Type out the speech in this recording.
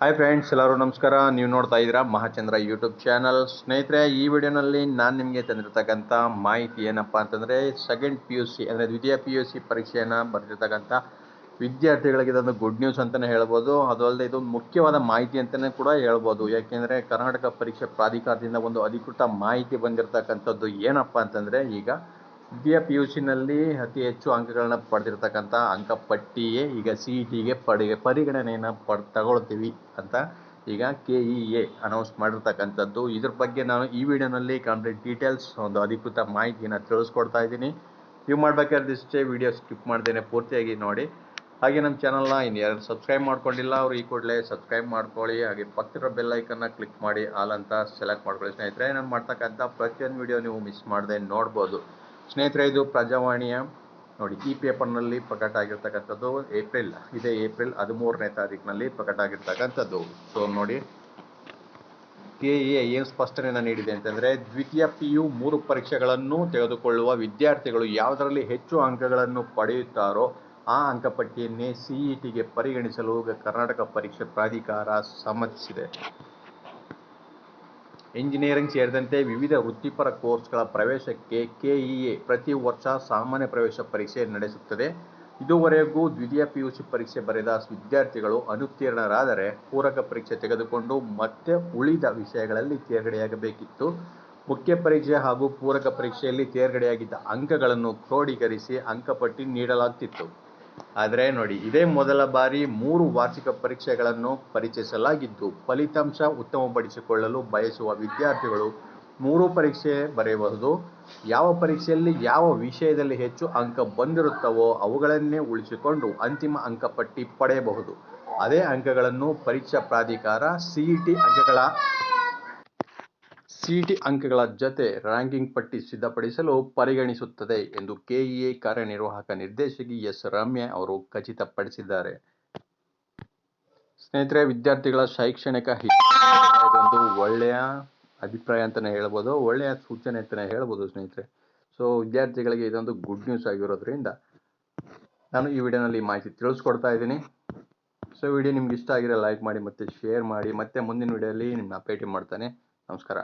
Hi friends ಎಲ್ಲರೂ ನಮಸ್ಕಾರ. ನೀವು ನೋಡ್ತಾ ಇದ್ದೀರಾ ಮಹಾಚಂದ್ರ ಯೂಟ್ಯೂಬ್ ಚಾನಲ್ ಸ್ನೇಹಿತರೆ, ಈ ವಿಡಿಯೋನಲ್ಲಿ ನಾನು ನಿಮಗೆ ತಂದಿರತಕ್ಕಂಥ ಮಾಹಿತಿ ಏನಪ್ಪ ಅಂತಂದರೆ ಸೆಕೆಂಡ್ ಪಿ ಯು ಸಿ ಅಂದರೆ ದ್ವಿತೀಯ ಪಿ ಯು ಸಿ ಪರೀಕ್ಷೆಯನ್ನು ಬರೆದಿರ್ತಕ್ಕಂಥ ವಿದ್ಯಾರ್ಥಿಗಳಿಗೆ ಇದೊಂದು ಗುಡ್ ನ್ಯೂಸ್ ಅಂತಲೇ ಹೇಳ್ಬೋದು. ಅದು ಅಲ್ಲದೆ ಇದು ಮುಖ್ಯವಾದ ಮಾಹಿತಿ ಅಂತಲೇ ಕೂಡ ಹೇಳ್ಬೋದು. ಯಾಕೆಂದರೆ, ಕರ್ನಾಟಕ ಪರೀಕ್ಷೆ ಪ್ರಾಧಿಕಾರದಿಂದ ಒಂದು ಅಧಿಕೃತ ಮಾಹಿತಿ ಬಂದಿರತಕ್ಕಂಥದ್ದು ಏನಪ್ಪ ಅಂತಂದರೆ, ಈಗ ದ್ವಿತೀಯ ಪಿ ಯು ಸಿನಲ್ಲಿ ಅತಿ ಹೆಚ್ಚು ಅಂಕಗಳನ್ನ ಪಡೆದಿರ್ತಕ್ಕಂಥ ಅಂಕಪಟ್ಟಿಯೇ ಈಗ ಸಿ ಇ ಟಿಗೆ ಪಡಿ ಪರಿಗಣನೆಯನ್ನು ಪಡ್, ತಗೊಳ್ತೀವಿ ಅಂತ ಈಗ ಕೆ ಇ ಎ ಅನೌನ್ಸ್ ಮಾಡಿರ್ತಕ್ಕಂಥದ್ದು. ಇದ್ರ ಬಗ್ಗೆ ನಾನು ಈ ವಿಡಿಯೋನಲ್ಲಿ ಕಂಪ್ಲೀಟ್ ಡೀಟೇಲ್ಸ್, ಒಂದು ಅಧಿಕೃತ ಮಾಹಿತಿನ ತಿಳಿಸ್ಕೊಡ್ತಾ ಇದ್ದೀನಿ. ನೀವು ಮಾಡ್ಬೇಕಾದ್ರೆ ಇಷ್ಟೇ ವಿಡಿಯೋ ಸ್ಕಿಪ್ ಮಾಡ್ದೇನೆ ಪೂರ್ತಿಯಾಗಿ ನೋಡಿ. ಹಾಗೆ ನಮ್ಮ ಚಾನಲ್ನ ಇನ್ನು ಯಾರು ಸಬ್ಸ್ಕ್ರೈಬ್ ಮಾಡ್ಕೊಂಡಿಲ್ಲ, ಅವರು ಈ ಕೂಡಲೇ ಸಬ್ಸ್ಕ್ರೈಬ್ ಮಾಡ್ಕೊಳ್ಳಿ. ಹಾಗೆ ಪಕ್ಕದ ಬೆಲ್ ಐಕನ್ನ ಕ್ಲಿಕ್ ಮಾಡಿ ಆಲ್ ಅಂತ ಸೆಲೆಕ್ಟ್ ಮಾಡ್ಕೊಳ್ಳಿ ಸ್ನೇಹಿತರೆ. ನಾನು ಮಾಡ್ತಕ್ಕಂಥ ಪ್ರತಿಯೊಂದು ವಿಡಿಯೋ ನೀವು ಮಿಸ್ ಮಾಡದೆ ನೋಡ್ಬೋದು. ಸ್ನೇಹಿತರೆ, ಇದು ಪ್ರಜಾವಾಣಿಯ ನೋಡಿ, ಈ ಪೇಪರ್ನಲ್ಲಿ ಪ್ರಕಟ ಆಗಿರ್ತಕ್ಕಂಥದ್ದು ಏಪ್ರಿಲ್, ಇದೇ ಏಪ್ರಿಲ್ ಹದಿಮೂರನೇ ತಾರೀಕಿನಲ್ಲಿ ಪ್ರಕಟ ಆಗಿರ್ತಕ್ಕಂಥದ್ದು. ಸೊ ನೋಡಿ ಕೆ ಎ ಏನು ಸ್ಪಷ್ಟನೆಯನ್ನು ನೀಡಿದೆ ಅಂತಂದರೆ, ದ್ವಿತೀಯ ಪಿ ಯು ಮೂರು ಪರೀಕ್ಷೆಗಳನ್ನು ತೆಗೆದುಕೊಳ್ಳುವ ವಿದ್ಯಾರ್ಥಿಗಳು ಯಾವುದರಲ್ಲಿ ಹೆಚ್ಚು ಅಂಕಗಳನ್ನು ಪಡೆಯುತ್ತಾರೋ ಆ ಅಂಕಪಟ್ಟಿಯನ್ನೇ ಸಿ ಇ ಟಿಗೆ ಪರಿಗಣಿಸಲು ಕರ್ನಾಟಕ ಪರೀಕ್ಷೆ ಪ್ರಾಧಿಕಾರ ಸಮ್ಮತಿಸಿದೆ. ಇಂಜಿನಿಯರಿಂಗ್ ಸೇರಿದಂತೆ ವಿವಿಧ ವೃತ್ತಿಪರ ಕೋರ್ಸ್ಗಳ ಪ್ರವೇಶಕ್ಕೆ ಕೆಇಎ ಪ್ರತಿ ವರ್ಷ ಸಾಮಾನ್ಯ ಪ್ರವೇಶ ಪರೀಕ್ಷೆ ನಡೆಸುತ್ತದೆ. ಇದುವರೆಗೂ ದ್ವಿತೀಯ ಪಿಯುಸಿ ಪರೀಕ್ಷೆ ಬರೆದ ವಿದ್ಯಾರ್ಥಿಗಳು ಅನುತ್ತೀರ್ಣರಾದರೆ ಪೂರಕ ಪರೀಕ್ಷೆ ತೆಗೆದುಕೊಂಡು ಮತ್ತೆ ಉಳಿದ ವಿಷಯಗಳಲ್ಲಿ ತೇರ್ಗಡೆಯಾಗಬೇಕಿತ್ತು. ಮುಖ್ಯ ಪರೀಕ್ಷೆ ಹಾಗೂ ಪೂರಕ ಪರೀಕ್ಷೆಯಲ್ಲಿ ತೇರ್ಗಡೆಯಾಗಿದ್ದ ಅಂಕಗಳನ್ನು ಕ್ರೋಢೀಕರಿಸಿ ಅಂಕಪಟ್ಟಿ ನೀಡಲಾಗ್ತಿತ್ತು. ಆದರೆ ನೋಡಿ, ಇದೇ ಮೊದಲ ಬಾರಿ ಮೂರು ವಾರ್ಷಿಕ ಪರೀಕ್ಷೆಗಳನ್ನು ಪರಿಚಯಿಸಲಾಗಿದ್ದು, ಫಲಿತಾಂಶ ಉತ್ತಮಪಡಿಸಿಕೊಳ್ಳಲು ಬಯಸುವ ವಿದ್ಯಾರ್ಥಿಗಳು ಮೂರು ಪರೀಕ್ಷೆ ಬರೆಯಬಹುದು. ಯಾವ ಪರೀಕ್ಷೆಯಲ್ಲಿ ಯಾವ ವಿಷಯದಲ್ಲಿ ಹೆಚ್ಚು ಅಂಕ ಬಂದಿರುತ್ತವೋ ಅವುಗಳನ್ನೇ ಉಳಿಸಿಕೊಂಡು ಅಂತಿಮ ಅಂಕಪಟ್ಟಿ ಪಡೆಯಬಹುದು. ಅದೇ ಅಂಕಗಳನ್ನು ಪರೀಕ್ಷಾ ಪ್ರಾಧಿಕಾರ ಸಿಇಟಿ ಅಂಕಗಳ ಸಿಇಟಿ ಅಂಕಗಳ ಜತೆ ರ್ಯಾಂಕಿಂಗ್ ಪಟ್ಟಿ ಸಿದ್ಧಪಡಿಸಲು ಪರಿಗಣಿಸುತ್ತದೆ ಎಂದು ಕೆಇಎ ಕಾರ್ಯನಿರ್ವಾಹಕ ನಿರ್ದೇಶಕಿ ಎಸ್ ರಮ್ಯ ಅವರು ಖಚಿತಪಡಿಸಿದ್ದಾರೆ. ಸ್ನೇಹಿತರೆ, ವಿದ್ಯಾರ್ಥಿಗಳ ಶೈಕ್ಷಣಿಕ ಇದೊಂದು ಒಳ್ಳೆಯ ಅಭಿಪ್ರಾಯ ಅಂತಲೇ ಹೇಳ್ಬೋದು. ಒಳ್ಳೆಯ ಸೂಚನೆ ಅಂತಲೇ ಹೇಳ್ಬೋದು ಸ್ನೇಹಿತರೆ. ಸೊ ವಿದ್ಯಾರ್ಥಿಗಳಿಗೆ ಇದೊಂದು ಗುಡ್ ನ್ಯೂಸ್ ಆಗಿರೋದ್ರಿಂದ ನಾನು ಈ ವಿಡಿಯೋನಲ್ಲಿ ಮಾಹಿತಿ ತಿಳಿಸ್ಕೊಡ್ತಾ ಇದ್ದೀನಿ. ಸೊ ವಿಡಿಯೋ ನಿಮ್ಗೆ ಇಷ್ಟ ಆಗಿರೋ ಲೈಕ್ ಮಾಡಿ ಮತ್ತು ಶೇರ್ ಮಾಡಿ. ಮತ್ತೆ ಮುಂದಿನ ವಿಡಿಯೋಲಿ ನಿಮ್ಮನ್ನ ಭೇಟಿ ಮಾಡ್ತಾನೆ. ನಮಸ್ಕಾರ.